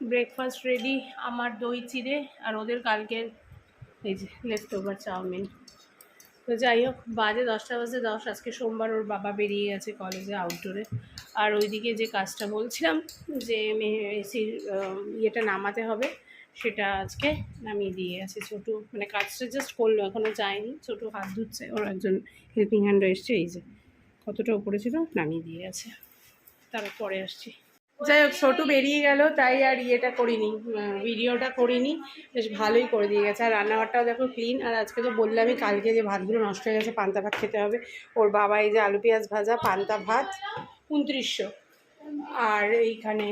Breakfast ready আমার দই চিড়ে আর ওদের কালকের এই যে লেফট ওভার চাউমিন। তো যাই হোক, বাজে দশটা বাজে, দশ, আজকে সোমবার ওর বাবা বেরিয়ে গেছে কলেজে আউটডোরে আর ওইদিকে যে কাজটা বলছিলাম, যে এসির ইয়েটা নামাতে হবে, সেটা আজকে নামিয়ে দিয়ে আছে ছোটো মানে কাজটা জাস্ট করল এখনও যায়নি। ছোটো হাত ধুচ্ছে, ওর একজন হেল্পিং হ্যান্ড এসছে, এই যে কতটা উপরে ছিল, নামিয়ে দিয়ে আছে তারপরে আসছি। যাই হোক, ছোটো বেরিয়ে গেল, তাই আর ইয়েটা করিনি ভিডিওটা করিনি। বেশ ভালোই করে দিয়ে গেছে। আর রান্নাঘরটাও দেখো ক্লিন আর আজকে তো বললামই কালকে যে ভাতগুলো নষ্ট হয়ে গেছে, পান্তা ভাত খেতে হবে। ওর বাবা এই যে আলু পেঁয়াজ ভাজা, পান্তা ভাত, উনত্রিশশো। আর এইখানে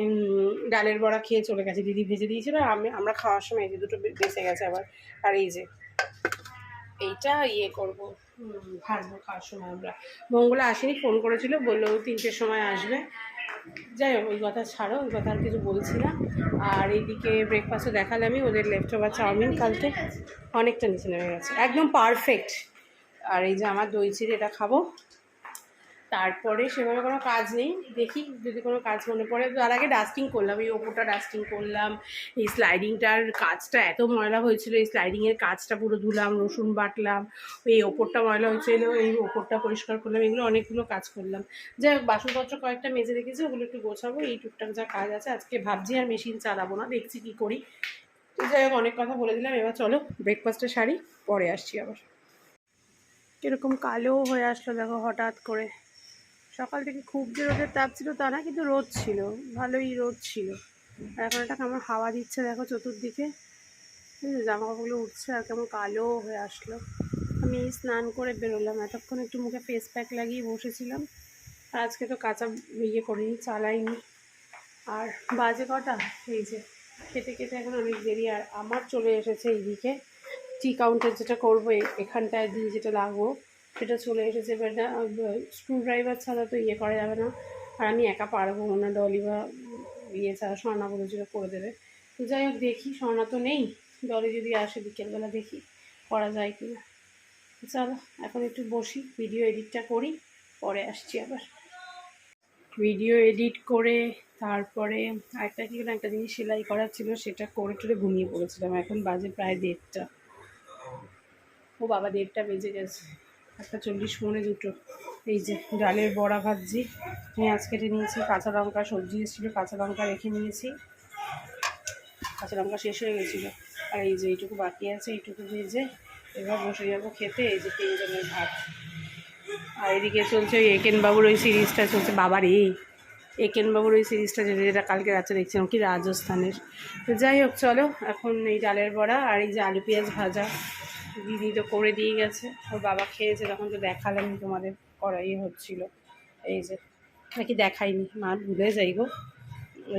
ডালের বড়া খেয়ে চলে গেছে। দিদি ভেজে দিয়েছিল, আর আমি, আমরা খাওয়ার সময় এই যে দুটো বেঁচে গেছে আবার। আর এই যে, এইটা ইয়ে করব ভাজবো খাওয়ার সময় আমরা। মঙ্গলা আসেনি, ফোন করেছিল, বলল তিনটের সময় আসবে। যাই হোক, ওই কথা ছাড়ো, ওই কথা আর কিছু বলছি না। আর এইদিকে ব্রেকফাস্টও দেখালে আমি, ওদের লেফট ওভার চাউমিন কালকে অনেকটা নিচে নেমে গেছে। একদম পারফেক্ট আর এই যে আমার দই চিড়ে এটা খাব। তারপরে সেভাবে কোনো কাজ নেই। দেখি যদি কোনো কাজ মনে পড়ে। তার আগে ডাস্টিং করলাম, এই ওপরটা ডাস্টিং করলাম। এই স্লাইডিংটার কাজটা এত ময়লা হয়েছিল, এই স্লাইডিংয়ের কাজটা পুরো ধুলাম, রসুন বাটলাম, এই ওপরটা ময়লা হয়েছিল, এই ওপরটা পরিষ্কার করলাম, এগুলো অনেকগুলো কাজ করলাম। যাই হোক, বাসনপত্র কয়েকটা মেজে রেখেছি, ওগুলো একটু গোছাবো, এই টুকটাক যা কাজ আছে আজকে ভাবছি আর মেশিন চালাবো না, দেখছি কি করি। যাই হোক, অনেক কথা বলে দিলাম, এবার চলো ব্রেকফাস্টের শাড়ি, পরে আসছি আবার। কীরকম কালো হয়ে আসলো দেখো হঠাৎ করে। সকাল থেকে খুব যে রোদের তাপ ছিল তা না, কিন্তু রোদ ছিল, ভালোই রোদ ছিল। আর এখন একটা কেমন হাওয়া দিচ্ছে, দেখো চতুর্দিকে। জামা কাপড়গুলো উঠছে আর কেমন কালো হয়ে আসলো। আমি স্নান করে বেরোলাম, এতক্ষণ একটু মুখে ফেস প্যাক লাগিয়ে বসেছিলাম। আর আজকে তো কাঁচা ইয়ে করিনি, চালাইনি। আর বাজে কটা? এই যে, খেতে খেতে এখন অনেক দেরি। আর আমার চলে এসেছে এইদিকে। টি কাউন্টার যেটা করব এখানটায় দিয়ে যেটা লাগবো। সেটা চলে এসেছে এবার স্ক্রু ড্রাইভার ছাড়া তো ইয়ে করা যাবে না। আর আমি একা পারব না, ডলি বা ইয়ে ছাড়া স্বর্ণা বলেছিল করে দেবে। তো যাই হোক, দেখি, স্বর্ণা তো নেই। ডলি যদি আসে বিকেলবেলা দেখি, করা যায় কি না। চলো, এখন একটু বসি ভিডিও এডিটটা করি, পরে আসছি আবার। ভিডিও এডিট করে তারপরে আরেকটা কি যেন একটা জিনিস সেলাই করার ছিল, সেটা করে টরে ঘুমিয়ে পড়েছিলাম। এখন বাজে প্রায় দেড়টা। ও বাবা, দেড়টা বেজে গেছে। একটা চল্লিশ পৌনে দুটো। এই যে ডালের বড়া ভাজি পেঁয়াজ কেটে নিয়েছি কাঁচা লঙ্কা, সবজি এসেছিল, কাঁচা লঙ্কা রেখে নিয়েছি। কাঁচা লঙ্কা শেষ হয়ে গেছিল। আর এই যে এইটুকু বাকি আছে, এইটুকু ভেজে এবার বসে যাব খেতে, এই যে তিনজনের ভাত। আর এদিকে চলছে ওই একেন বাবুর ওই সিরিজটা, চলছে বাবার এই একেন বাবুর ওই সিরিজটা যেটা যেটা কালকে রাত্রে দেখছিলাম, কি রাজস্থানের। তো যাই হোক, চলো, এখন এই ডালের বড়া আর এই যে আলু পেঁয়াজ ভাজা। দিদি তো করে দিয়ে গেছে। ওর বাবা খেয়েছে, তখন তো দেখালাম তোমাদের করা ইয়ে হচ্ছিল। এই যে, নাকি দেখাইনি মা ভুলে যাই গো।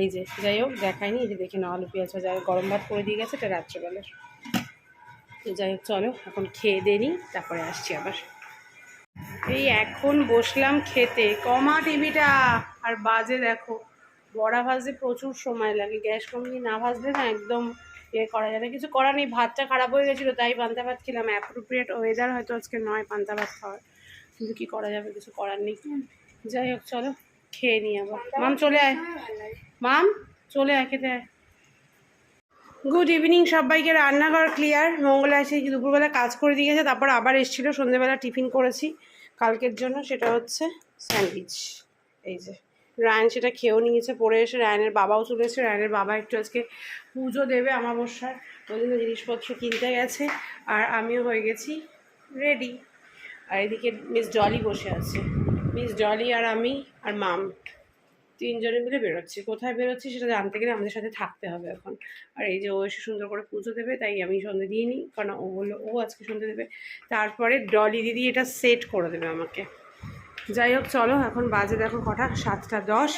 এই যে, যাই হোক দেখাইনি এই যে দেখে না পেঁয়াজ ভাজা। গরম ভাত করে দিয়ে গেছে, এটা রাত্রেবেলার। তো যাই হোক, চলো, এখন খেয়ে দিয়ে নিই, তারপরে আসছি আবার। এই এখন বসলাম খেতে। কমা টিভিটা, আর বাজে দেখো। বড়া ভাজতে প্রচুর সময় লাগে। গ্যাস কমিয়ে না ভাজলে না একদম ইয়ে করা যাবে। কিছু করার নেই ভাতটা খারাপ হয়ে গেছিল তাই পান্তা ভাত খেলাম। অ্যাপ্রোপ্রিয়েট ওয়েদার হয়তো আজকে নয় পান্তা ভাত খাওয়ার। কিন্তু কী করা যাবে কিছু করার নেই। যাই হোক চলো খেয়ে নিই আবার। মাম চলে আয়। মাম চলে আয় খেতে আয়। গুড ইভিনিং সবাইকে। রান্নাঘর ক্লিয়ার মঙ্গলা এসে দুপুরবেলা কাজ করে দিয়ে গেছে তারপর আবার এসেছিল। সন্ধ্যেবেলা টিফিন করেছি। কালকের জন্য সেটা হচ্ছে স্যান্ডউইচ। এই যে। রায়ন সেটা খেয়েও নিয়েছে, পরে এসে রায়নের বাবাও চলে এসেছে। রায়নের বাবা একটু আজকে পুজো দেবে আমাবস্যার ওই জন্য জিনিসপত্র কিনতে গেছে আর আমিও হয়ে গেছি রেডি আর এদিকে মিস ডলি বসে আছে। মিস ডলি আর আমি আর মাম তিনজনে মিলে বেরোচ্ছি। কোথায় বেরোচ্ছি সেটা জানতে গেলে আমাদের সাথে থাকতে হবে এখন। আর এই যে ও এসে সুন্দর করে পুজো দেবে, তাই আমি সন্ধে দিয়ে নিই কারণ ও বলল ও আজকে সন্ধে দেবে। তারপরে ডলি দিদি এটা সেট করে দেবে আমাকে। যাই হোক চলো এখন বাজে দেখো কটা? সাতটা দশ।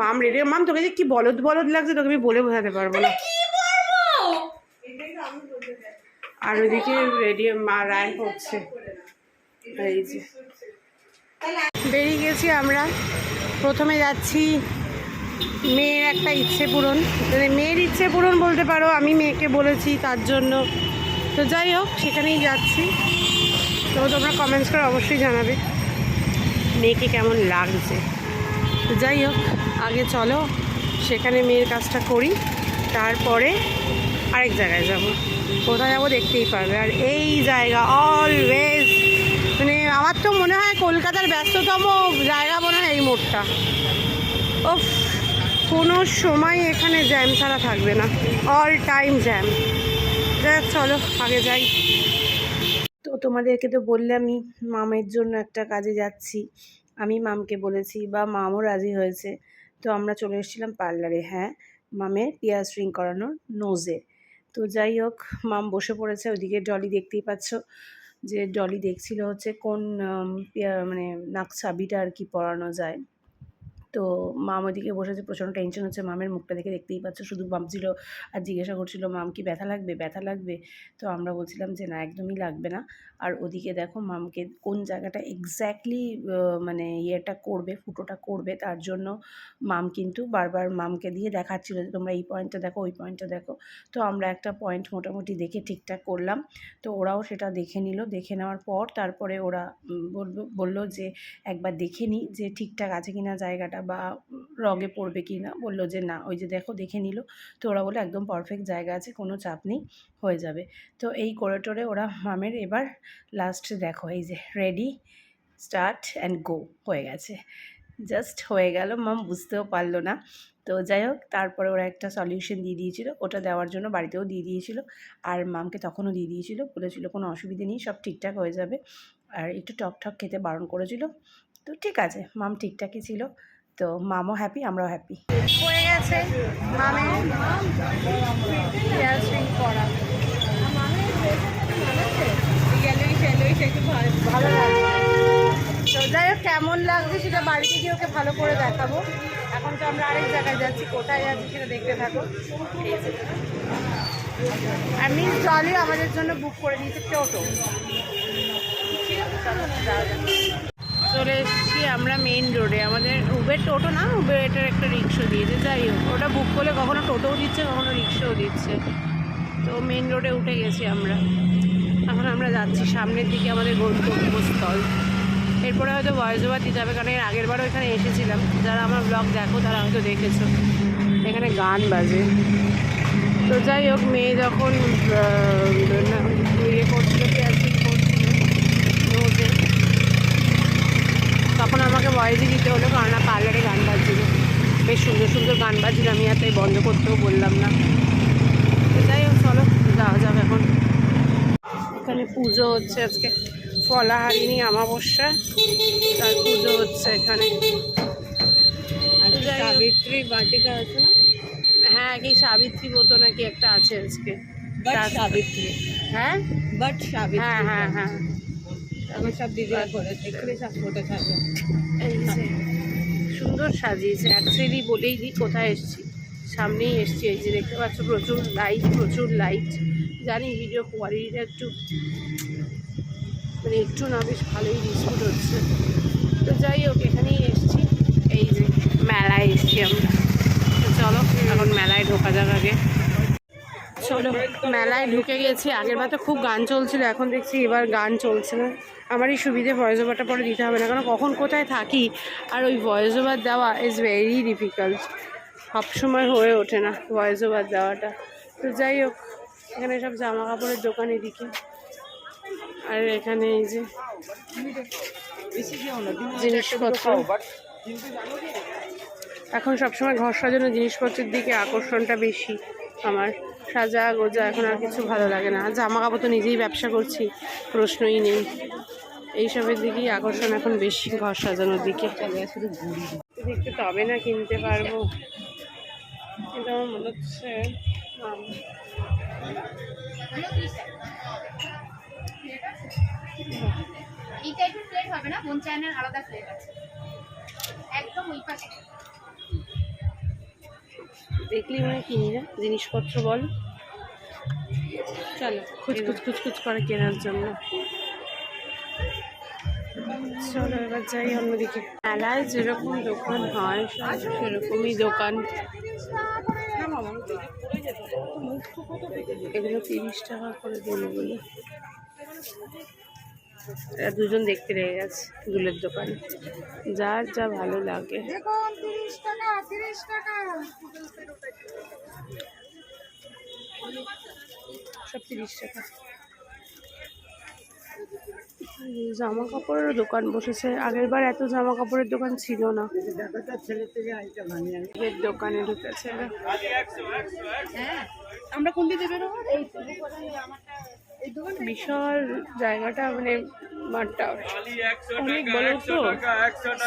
মাম রেডি মাম তোকে যে কি বলদ বলদ লাগছে তোকে আমি বলে বোঝাতে পারব না। আর ওইদিকে রেডি মা রায় হচ্ছে এই যে। বেরিয়ে গেছি আমরা। প্রথমে যাচ্ছি মেয়ের একটা ইচ্ছে পূরণ। মানে মেয়ের ইচ্ছে পূরণ বলতে পারো আমি মেয়েকে বলেছি তার জন্য। তো যাই হোক সেখানেই যাচ্ছি। তো তোমরা কমেন্টস করে অবশ্যই জানাবে। মেয়েকে কেমন লাগছে? যাই হোক, আগে চলো, সেখানে মেয়ের কাজটা করি, তারপরে আরেক জায়গায় যাব। কোথায় যাব দেখতেই পারবে। আর এই জায়গা অলওয়েজ মানে আমার তো মনে হয় কলকাতার ব্যস্ততম জায়গা মনে হয় এই মোড়টা। ও কোনো সময় এখানে জ্যাম ছাড়া থাকবে না। অল টাইম জ্যাম যাই চলো, আগে যাই। তোমাদেরকে তো বললামই মামের জন্য একটা কাজে যাচ্ছি। আমি মামকে বলেছি, বা, মামও রাজি হয়েছে। তো আমরা চলে এসেছিলাম পার্লারে হ্যাঁ মামের পিয়ার স্ট্রিং করানোর নোজে। তো যাই হোক, মাম বসে পড়েছে ওইদিকে ডলি দেখতেই পাচ্ছ যে ডলি দেখছিল হচ্ছে কোন মানে নাক চাবিটা আর কি পরানো যায়। তো মাম ওদিকে বসেছে, প্রচণ্ড টেনশন হচ্ছে, মামের মুখটা দেখে দেখতেই পাচ্ছ, শুধু ভাবছিল আর জিজ্ঞাসা করছিল, মাম, কি ব্যথা লাগবে? ব্যথা লাগবে? তো আমরা বলছিলাম যে, না, একদমই লাগবে না। আর ওদিকে দেখো মামকে কোন জায়গাটা এক্স্যাক্টলি মানে ইয়েটা করবে, ফুটোটা করবে, তার জন্য মাম কিন্তু বারবার মামকে দিয়ে দেখাচ্ছিল যে তোমরা এই পয়েন্টটা দেখো, ওই পয়েন্টটা দেখো। তো আমরা একটা পয়েন্ট মোটামুটি দেখে ঠিকঠাক করলাম। তো ওরাও সেটা দেখে নিল। দেখে নেওয়ার পর তারপরে ওরা বলল যে একবার দেখে নিই যে ঠিকঠাক আছে কিনা জায়গাটা বা রগে পড়বে কি না বলল যে না, ওই যে দেখো দেখে নিল। তো ওরা বলে একদম পারফেক্ট জায়গা আছে, কোনো চাপ নেই, হয়ে যাবে। তো এই করে টোরে ওরা মামের এবার লাস্টে দেখো, এই যে রেডি স্টার্ট অ্যান্ড গো হয়ে গেছে। জাস্ট হয়ে গেল মাম বুঝতেও পারল না। তো যাই হোক, তারপরে ওরা একটা সলিউশন দিয়ে দিয়েছিল, ওটা দেওয়ার জন্য বাড়িতেও দিয়ে দিয়েছিল। আর মামকে তখনও দিয়ে দিয়েছিল, বলেছিল কোনো অসুবিধে নেই, সব ঠিকঠাক হয়ে যাবে। আর একটু টক খেতে বারণ করেছিল। তো ঠিক আছে মাম ঠিকঠাকই ছিল। তো মামও হ্যাপি আমরাও হ্যাপি হয়ে গেছে। মামে করা। ভালো লাগছে তো যাই হোক কেমন লাগছে সেটা বাড়িতে গিয়ে ওকে ভালো করে দেখাবো। এখন তো আমরা আরেক জায়গায় যাচ্ছি কোথায় যাচ্ছি সেটা দেখতে থাকো। আর মিস জলই আমাদের জন্য বুক করে দিয়েছে টোটো। চলো, এসেছি আমরা মেইন রোডে আমাদের উবের টোটো না উবের এটার একটা রিক্সা দিয়েছে। যাই হোক ওটা বুক করলে কখনো টোটোও দিচ্ছে কখনো রিক্সাও দিচ্ছে। তো মেইন রোডে উঠে গেছি আমরা। এখন আমরা যাচ্ছি সামনের দিকে আমাদের গন্তব্যস্থল। এরপরে হয়তো ভয়েস ওভার দিতে হবে, কারণ এর আগের বারও এখানে এসেছিলাম। যারা আমার ব্লগ দেখো, তারা হয়তো দেখেছ। এখানে গান বাজে। তো যাই হোক, মেয়ে যখন ইয়ে করছিল পেঁয়াজি করছিল নোজে তখন আমাকে ভয়েসই দিতে হলো কারণ না পার্লারে গান বাজছিল। বেশ সুন্দর সুন্দর গান বাজছিল, আমি আর তাই বন্ধ করতেও বললাম না। তো যাই হোক, চলো, যাওয়া যাবে এখন। এখানে পুজো হচ্ছে আজকে। ফলাহারিণী অমাবস্যা তার পুজো হচ্ছে এখানে। সাবিত্রী বাটিকা আছে না? হ্যাঁ কি সাবিত্রী মতো নাকি একটা আছে আজকে। তার- সাবিত্রী। হ্যাঁ? বাট সাবিত্রী। হ্যাঁ হ্যাঁ হ্যাঁ। এখন সব দিদিরা করেছে এখানে সব ফটো থাকে। সুন্দর সাজিয়েছে। অ্যাকচুয়ালি বলেই দিই কোথায় এসেছি। সামনেই এসেছি, এই যে দেখতে পাচ্ছ, প্রচুর লাইট প্রচুর লাইট জানি ভিডিও কোয়ালিটিটা একটু মানে একটু না বেশ ভালোই ডিসপুট হচ্ছে। তো যাই হোক, এখানেই এসছি। এই যে মেলায় এসেছি আমরা। তো চলো, এখন মেলায় ঢোকা যাক আগে। চলো, মেলায় ঢুকে গেছি। আগের বার তো খুব গান চলছিল, এখন দেখছি এবার গান চলছে না। আমারই সুবিধে ভয়েস ওভারটা পরে দিতে হবে না, কারণ কখন কোথায় থাকি, আর ওই ভয়েস ওভার দেওয়া ইজ ভেরি ডিফিকাল্ট সবসময় হয়ে ওঠে না ভয়েস ওভার দেওয়াটা। তো যাই হোক এখানে সব জামা কাপড়ের দোকান এদিকে আর এখানে এই যে জিনিসপত্র। এখন সবসময় ঘর সাজানোর জিনিসপত্রের দিকে আকর্ষণটা বেশি আমার। সাজা গোজা এখন আর কিছু ভালো লাগে না। জামা কাপড় তো নিজেই ব্যবসা করছি প্রশ্নই নেই। এইসবের দিকেই আকর্ষণ এখন বেশি ঘর সাজানোর দিকে। দেখতে তবে না কিনতে পারব। কিন্তু আমার মনে হচ্ছে আম, এই টাইপের প্লেট হবে না আলাদা প্লেট আছে। একদম ওই পাশে। দেখলি মানে কিনি না? জিনিসপত্র বল। চলো খুচখুচ খুচখুচ করে কেনার জন্য। চলো এবার যাই অন্যদিকে। মেলায় যেরকম দোকান হয় সেরকমই দোকান। এগুলো তিরিশ টাকা করে দিল বলে। এরা দুজন দেখতে লেগে গেছে দুলের দোকানে। যার যা ভালো লাগে। সব তিরিশ টাকা। জামা কাপড়ের দোকান বসেছে। আগের বার এত জামা কাপড়ের দোকান ছিল না। এর দোকানে ঢুকেছে। আমরা কোন দিকে বেরোবো? বিশাল জায়গাটা মানে মাঠটা। অনেক বড় তো।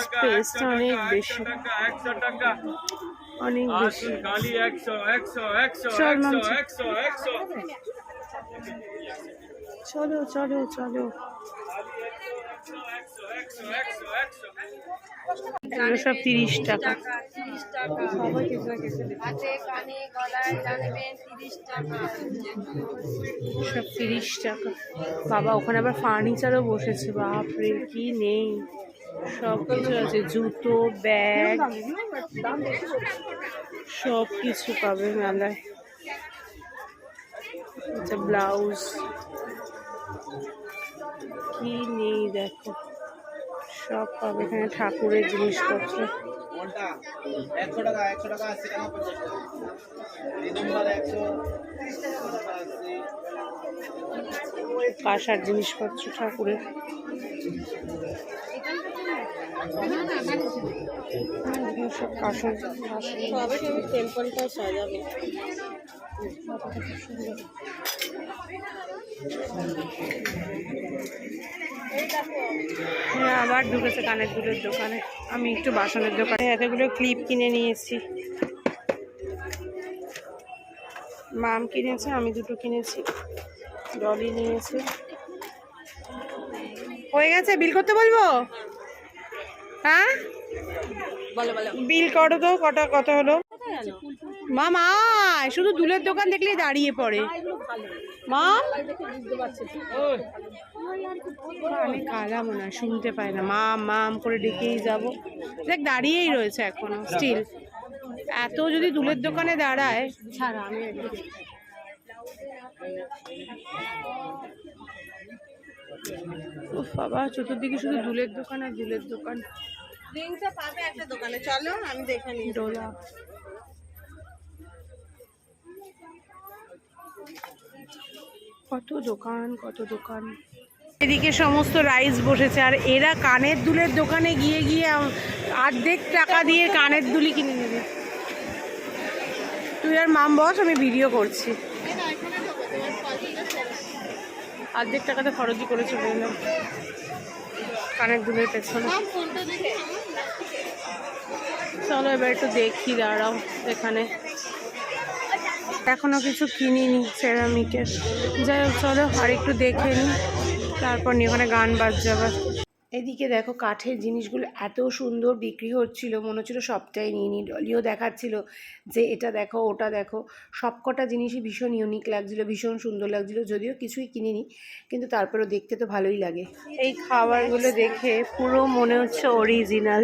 স্পেসটা অনেক বেশি। অনেক বেশি। চলো চলো চলো। এগুলো সব তিরিশ টাকা। সব তিরিশ টাকা। বাবা, ওখানে আবার ফার্নিচারও বসেছে। বাপরে, কি নেই? সব কিছু আছে। জুতো ব্যাগ সব কিছু পাবে মেলায়। আচ্ছা ব্লাউজ কি নেই, দেখো। সব পাবে এখানে ঠাকুরের জিনিসপত্র। একশো টাকা টাকা জিনিসপত্র ঠাকুরের। সব সাজাবে হ্যাঁ আবার ঢুকেছে কানের দুলের দোকানে। আমি একটু বাসনের দোকানে। এতগুলো ক্লিপ কিনে নিয়েছি মাম কিনেছে আমি দুটো কিনেছি। ডলি নিয়েছে হয়ে গেছে? বিল করতে বলব? হ্যাঁ? বলো করো তো? কটা কত হলো? মামা শুধু দুলের দোকান দেখলেই দাঁড়িয়ে পড়ে। মা? আমি কালা মনে হয় শুনতে পাই না। মাম মাম করে ডেকেই যাব। দেখ দাঁড়িয়েই রয়েছে এখনও স্টিল এত যদি দুলের দোকানে দাঁড়ায় ছাড়া আমি বাবা চতুর্দিকে শুধু দুলের দোকান আর দুলের দোকান। রিংটা পাবে একটা দোকানে। চলো আমি দেখে নিই। ডোলা। কত দোকান কত দোকান। এদিকে সমস্ত রাইস বসেছে, আর এরা কানের দুলের দোকানে গিয়ে গিয়ে অর্ধেক টাকা দিয়ে কানের দুলি কিনে নেবে। তুই আর মাম বস, আমি ভিডিও করছি। অর্ধেক টাকাতে খরচই করে চলে এলাম কানের দুলের পেছনে। চলো এবার একটু দেখি, দাঁড়াও এখানে। এখনও কিছু কিনিনি সেরামিকের যাই হোক, চলো আর একটু দেখে নিই তারপর নিয়ে ওখানে গান বাজছে আবার এদিকে দেখো কাঠের জিনিসগুলো এত সুন্দর বিক্রি হচ্ছিল, মনে হচ্ছিল সবটাই নিয়ে নিই ডলিও দেখাচ্ছিল যে এটা দেখো, ওটা দেখো। সবকটা জিনিসই ভীষণ ইউনিক লাগছিল, ভীষণ সুন্দর লাগছিল, যদিও কিছুই কিনিনি, কিন্তু তারপরেও দেখতে তো ভালোই লাগে। এই খাবারগুলো দেখে পুরো মনে হচ্ছে অরিজিনাল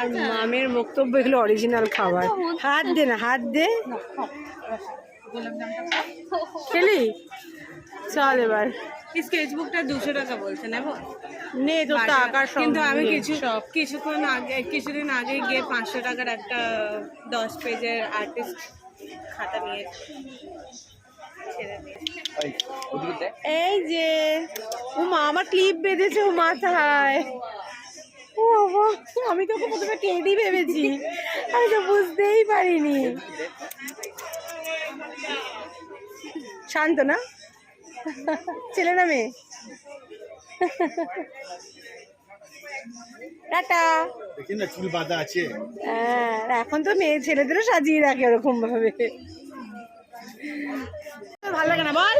আর মামের বক্তব্য এগুলো অরিজিনাল খাবার। হাত দে না হাত দে। খেলি? চল এবার। স্কেচ বুকটা দুশো টাকা বলছে নেব? নে তো টাকার কিন্তু আমি কিছু কিছুক্ষণ আগে কিছুদিন আগে গিয়ে পাঁচশো টাকার একটা দশ পেজের আর্টিস্ট খাতা নিয়ে এই যে ও মা আমার ক্লিপ বেঁধেছে ও মাথায় ও বাবা আমি তো প্রথমে টেডি ভেবেছি। আমি তো বুঝতেই পারিনি। শান্ত না? ছেলে না মেয়ে? টাটা। না চুল বাঁধা আছে। হ্যাঁ আর এখন তো মেয়ে ছেলেদেরও সাজিয়ে রাখে ওরকম ভাবে ভালো লাগে না বল।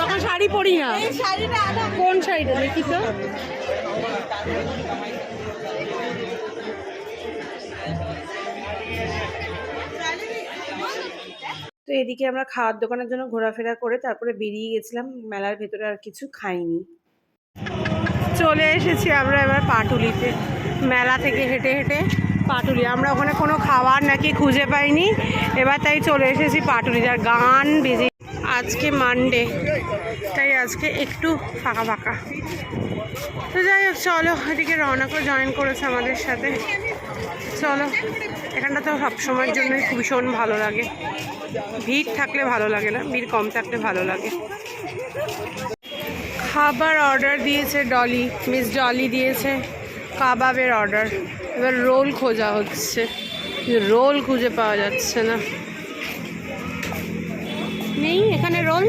তখন শাড়ি পরি না। কোন শাড়িটা দেখি তো। তো এদিকে আমরা খাওয়ার দোকানের জন্য ঘোরাফেরা করে তারপরে বেরিয়ে গেছিলাম। মেলার ভেতরে আর কিছু খাইনি। চলে এসেছি আমরা এবার পাটুলিতে। মেলা থেকে হেঁটে হেঁটে পাটুলি। আমরা ওখানে কোনো খাবার নাকি খুঁজে পাইনি। এবার তাই চলে এসেছি পাটুলি। আর গান বেজে আজকে মানডে তাই আজকে একটু ফাঁকা ফাঁকা। তো যাই হোক, চলো এদিকে রওনাকে জয়েন করেছে আমাদের সাথে। চলো। এখানটা তো সবসময়ের জন্যই খুব ভীষণ ভালো লাগে। ভিড় থাকলে ভালো লাগে না ভিড় কম থাকলে ভালো লাগে। খাবার অর্ডার দিয়েছে ডলি মিস ডলি দিয়েছে কাবাবের অর্ডার। এবার রোল খোঁজা হচ্ছে রোল খুঁজে পাওয়া যাচ্ছে না। নেই এখানে রোল?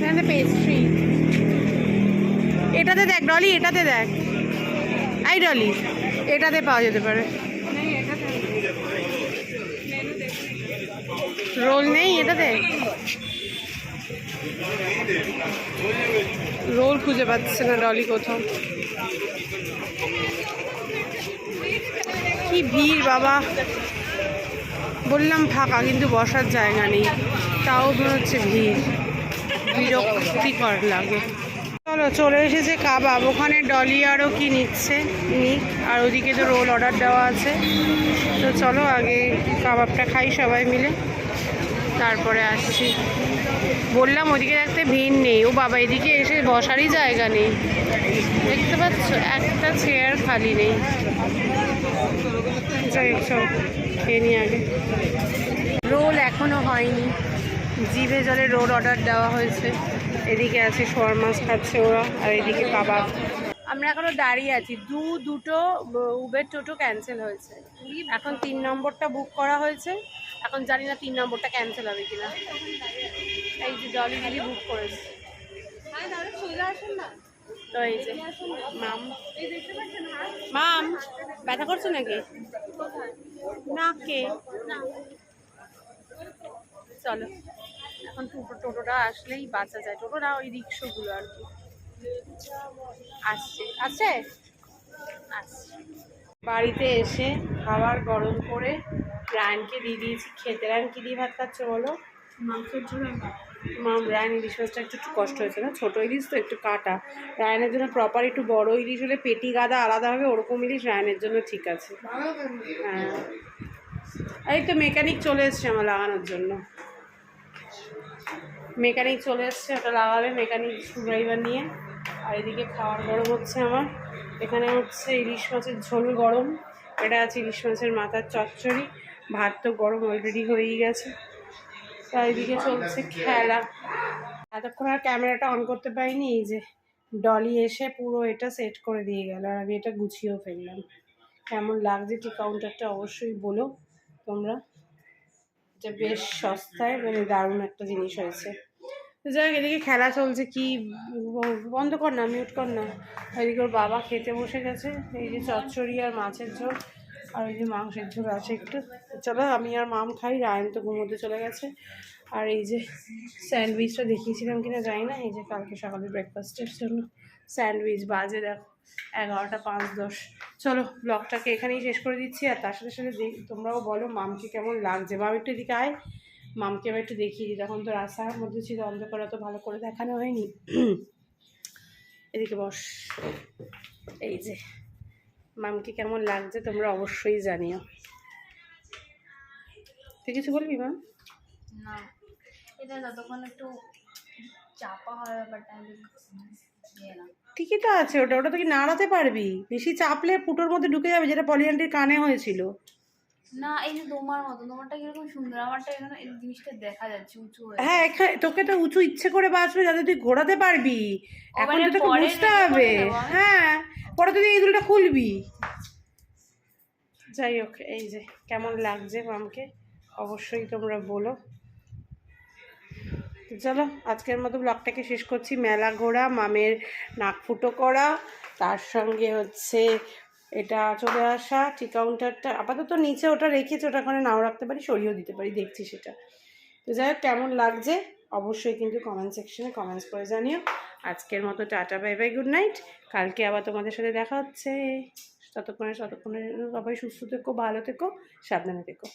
এখানে পেস্ট্রি এটাতে দেখ ডলি এটাতে দেখ। আই ডলি এটাতে পাওয়া যেতে পারে। রোল নেই এটাতে? রোল খুঁজে পাচ্ছে না ডলি কোথাও। কি ভিড় বাবা। বললাম ফাঁকা কিন্তু বসার জায়গা নেই। তাও মনে হচ্ছে ভিড়। বিরক্তিকর লাগে। চলো, চলে এসেছে কাবাব। ওখানে ডলি আরও কি নিচ্ছে? নিক। আর ওদিকে তো রোল অর্ডার দেওয়া আছে। তো চলো, আগে কাবাবটা খাই সবাই মিলে। তারপরে আসছি। বললাম, ওদিকে দেখতে ভিড় নেই। ও বাবা, এদিকে এসে বসারই জায়গা নেই। দেখতে পাচ্ছ, একটা চেয়ার খালি নেই। যাই খেয়ে আগে। রোল এখনও হয়নি। জিভে জলে রোল অর্ডার দেওয়া হয়েছে। এদিকে আছে শোয়ার মাছ খাচ্ছে ওরা, আর এদিকে কাবাব। আমরা এখনও দাঁড়িয়ে আছি। দু, দুটো উবের টোটো ক্যান্সেল হয়েছে। এখন তিন নম্বরটা বুক করা হয়েছে। এখন জানি না তিন নম্বরটা ক্যান্সেল হবে কিনা। এই যে দিদি বুক করেছে। মাম মাম ব্যথা করছে নাকি? না, কে? চলো। এখন টোটো টোটোটা আসলেই বাঁচা যায়। টোটো না ওই রিক্সাগুলো আর কি। আসছে। আসছে। বাড়িতে এসে খাবার গরম করে রায়নকে দিয়ে দিয়েছি খেতে। রায়ন কি দিয়ে ভাত খাচ্ছে বলো? মাম রায়ন ইলিশ মাছটা একটু একটু কষ্ট হয়েছে না? ছোটো ইলিশ তো একটু কাটা। রায়নের জন্য প্রপার একটু বড় ইলিশ হলে পেটি গাদা আলাদা হবে ওরকম ইলিশ রায়নের জন্য ঠিক আছে। হ্যাঁ। এই তো মেকানিক চলে এসছে আমার লাগানোর জন্য। মেকানিক চলে এসছে ওটা লাগাবে মেকানিক ড্রাইভার নিয়ে। আর এদিকে খাওয়ার গরম হচ্ছে আমার। এখানে হচ্ছে ইলিশ মাছের ঝোল গরম। এটা আছে ইলিশ মাছের মাথার চচ্চড়ি। ভাত তো গরম অলরেডি হয়েই গেছে। তার এদিকে চলছে খেলা। এতক্ষণ আর ক্যামেরাটা অন করতে পারিনি, এই যে ডলি এসে পুরো এটা সেট করে দিয়ে গেল। আর আমি এটা গুছিয়েও ফেললাম। কেমন লাগছে টি কাউন্টারটা অবশ্যই বলো তোমরা। এটা বেশ সস্তায় মানে দারুণ একটা জিনিস হয়েছে। তো যাই এদিকে খেলা চলছে, কি বন্ধ কর না মিউট কর না। এদিকে ওর বাবা খেতে বসে গেছে, এই যে চচ্চড়ি আর মাছের ঝোল, আর ওই যে মাংসের ঝোল আছে একটু। চলো, আমি আর মাম খাই, রায়ন তো ঘুমোতে চলে গেছে। আর এই যে স্যান্ডউইচটা দেখিয়েছিলাম কিনা জানি না, এই যে কালকে সকালে ব্রেকফাস্টের জন্য। স্যান্ডউইচ বাজে দেখো, এগারোটা পাঁচ দশ। চলো ব্লগটাকে এখানেই শেষ করে দিচ্ছি, আর তার সাথে সাথে তোমরাও বলো মামকে কেমন লাগছে। মাম, একটু এদিকে আয়। মামকে এবার একটু দেখিয়ে দিই তখন তো রাস্তার মধ্যে ছিল অন্ধকার অত ভালো করে দেখানো হয়নি। এদিকে বস। এই যে মামকে কেমন লাগছে তোমরা অবশ্যই জানিও। তুই কিছু বলবি মাম না এটা যতক্ষণ একটু চাপা হয় ব্যাপারটা আমি না। ঠিকই তো আছে ওটা ওটা তো কি নাড়াতে পারবি? বেশি চাপলে ফুটোর মধ্যে ঢুকে যাবে যেটা পলিয়ান্টির কানে হয়েছিল। না এই যে তোমার মতো তোমারটা কীরকম সুন্দর আমারটা এখানে এই জিনিসটা দেখা যাচ্ছে উঁচু হয়ে। হ্যাঁ এখা- তোকে তো উঁচু ইচ্ছে করে বাঁচবে যাতে তুই ঘোরাতে পারবি। এখন মানে তো তোকে বুঝতে হবে? হ্যাঁ পরে তুই এই দুলটা খুলবি। যাই হোক এই যে কেমন লাগছে মামকে? অবশ্যই তোমরা বলো। চলো আজকের মতো ব্লগটাকে শেষ করছি। মেলা ঘোরা মামের নাক ফুটো করা তার সঙ্গে হচ্ছে এটা চলে আসা টি কাউন্টারটা আপাতত নিচে ওটা রেখেছে, ওটা ওখানে নাও রাখতে পারি, সরিয়েও দিতে পারি, দেখছি সেটা। তো যাই হোক, কেমন লাগছে? অবশ্যই কিন্তু কমেন্ট সেকশনে কমেন্টস করে জানিও। আজকের মতো tata bye bye good night কালকে আবার তোমাদের সাথে দেখা হচ্ছে। ততক্ষণে ততক্ষণে সবাই সুস্থ থেকো, ভালো থেকো, সাবধানে থেকো।